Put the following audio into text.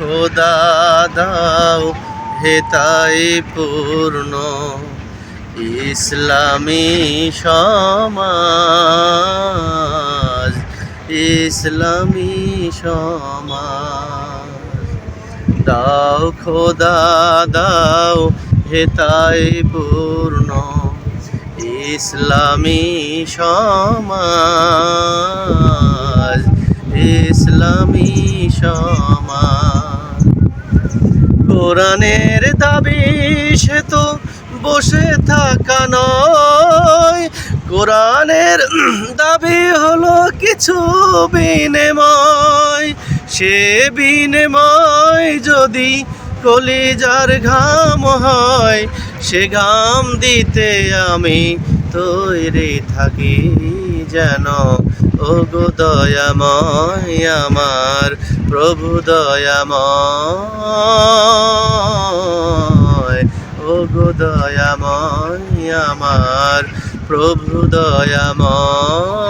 খোদা দাও হেতাই পূর্ণ। ইসলামী সমাজ ইসলামী সমাজ। দাও খোদা দাও হেতাই পূর্ণ। ইসলামী সমাজ ইসলামী সমাজ। কোরআনের দাবি, সে তো বসে থাকা নয়। কোরআনের দাবি হলো কিছু বিনিময়। সে বিনিময় যদি কলিজার ঘাম হয়, সে ঘাম দিতে আমি তৈরি থাকি যেন। ও গো দয়াময় আমার, প্রভু দয়াময়। গো দয়াময় আমার প্রভু দয়াময়।